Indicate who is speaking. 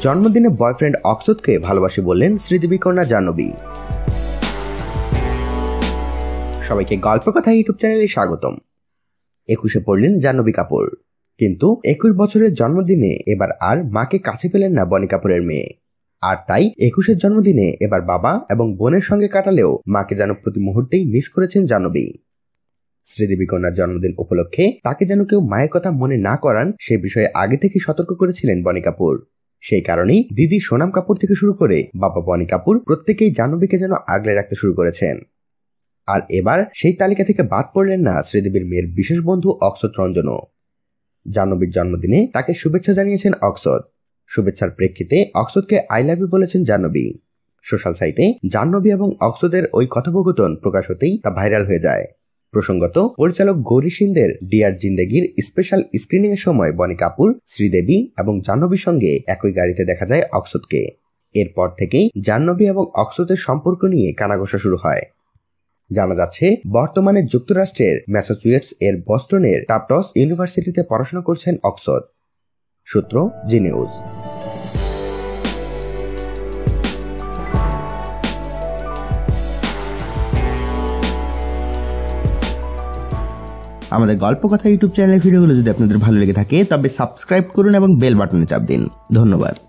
Speaker 1: জন্মদিনে বয়ফ্রেন্ড অক্সদকে ভালোবাসি বললেন শ্রীদেবী কন্যা জাহ্নবী। সবাইকে গল্প কথা ইউটিউব চ্যানেলে স্বাগতম। একুশে পড়লেন জাহ্নবী কাপুর। কিন্তু একুশ বছরের জন্মদিনে এবার আর মাকে কাছে পেলেন না বনি কাপুরের মেয়ে। আর তাই একুশের জন্মদিনে এবার বাবা এবং বোনের সঙ্গে কাটালেও মাকে যেন প্রতি মুহূর্তেই মিস করেছেন জাহ্নবী। শ্রীদেবী কন্যার জন্মদিন উপলক্ষে তাকে যেন কেউ মায়ের কথা মনে না করান, সে বিষয়ে আগে থেকে সতর্ক করেছিলেন বনি কাপুর। সেই কারণেই দিদি সোনাম কাপুর থেকে শুরু করে বাবা বনি কাপুর প্রত্যেকেই জাহ্নবীকে যেন আগলে রাখতে শুরু করেছেন। আর এবার সেই তালিকা থেকে বাদ পড়লেন না শ্রীদেবীর মেয়ের বিশেষ বন্ধু অক্সত রঞ্জনও। জাহ্নবীর জন্মদিনে তাকে শুভেচ্ছা জানিয়েছেন অক্সদ শুভেচ্ছার প্রেক্ষিতে অক্সদকে আই লাভ ইউ বলেছেন জাহ্নবী। সোশ্যাল সাইটে জাহ্নবী এবং অক্সদের ওই কথোপকথন প্রকাশ হতেই তা ভাইরাল হয়ে যায়। প্রসঙ্গত, পরিচালক গৌরী সিন্দের ডিয়ার জিন্দেগির স্পেশাল স্ক্রিনিং এর সময় বনি কাপুর, শ্রীদেবী এবং জাহ্নবীর সঙ্গে একই গাড়িতে দেখা যায় অক্সদকে। এরপর থেকেই জাহ্নবী এবং অক্সদের সম্পর্ক নিয়ে কানাঘষা শুরু হয়। জানা যাচ্ছে, বর্তমানে যুক্তরাষ্ট্রের ম্যাসাচুয়েটস এর বস্টনের টাপটস ইউনিভার্সিটিতে পড়াশোনা করছেন অক্সদ। সূত্র জি নিউজ
Speaker 2: আমাদের গল্প কথা ইউটিউব চ্যানেলের ভিডিওগুলো যদি আপনাদের ভালো লেগে থাকে, তবে সাবস্ক্রাইব করুন এবং বেল বাটনে চাপ দিন। ধন্যবাদ।